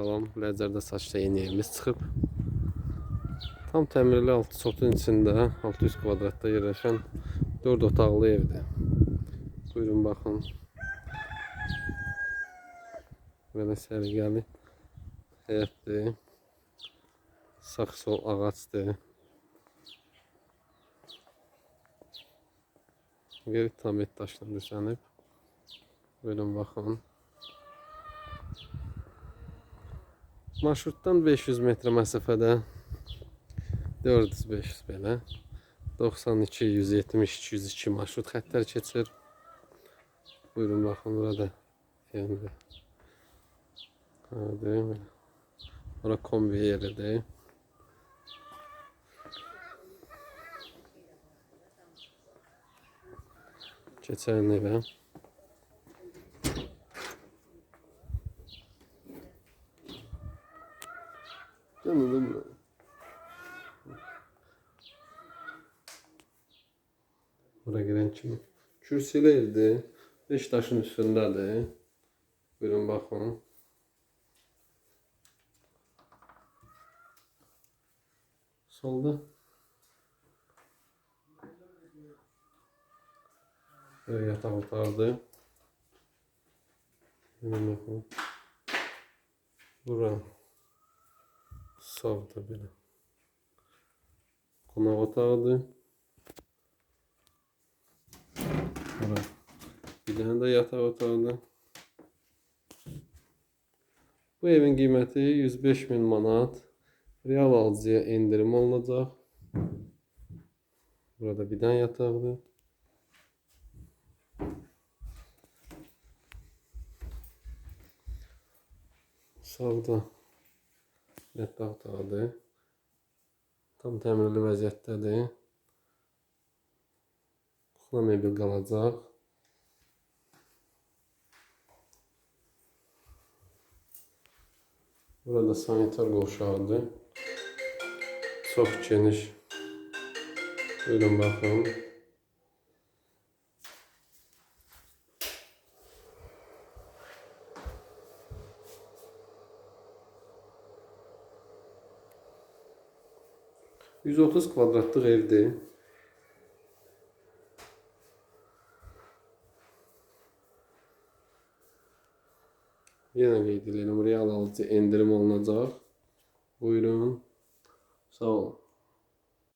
Salam, Ləzərdə saçda yeni çıxıb. Tam təmirli altı sotun içində 600 kvadratda yerləşən 4 otaqlı evdir. Buyurun baxın. Belə səliqəli həyətdir. Sağ sol ağacdır. Geri tam et daşla düzənib. Buyurun baxın. Marşrutdan 500 metre məsafədə 400-500 belə 92, 170, 202 marşrut xəttlər keçir. Buyurun baxın burada evimdə. Hadi belə. Ora kombi yeridir. Keçən evə. Canım buraya. Buraya giren kim? Kürsüyle evde. Beş taşın üstündedir. Buyurun bakın. Solda. Böyle yatak otardı. Hemen bakın. Bura. Sağda belə. Qonaq otağıdır. Bura. Bir dənə də yataq otağıdır. Bu evin qiyməti 105 min manat. Real alıcıya endirim olunacaq. Burada bir dənə yataqdır. Sağda yataq otağıdır. Tam təmirli vəziyyətdədir. Kuxla mebel qalacaq. Burada sanitar qovşağıdır. Çox geniş. Buyurun baxın. ...130 kvadratlıq evdir. Yenə qeyd edirəm, real alıcı endirim olunacaq. Buyurun. Sağ olun.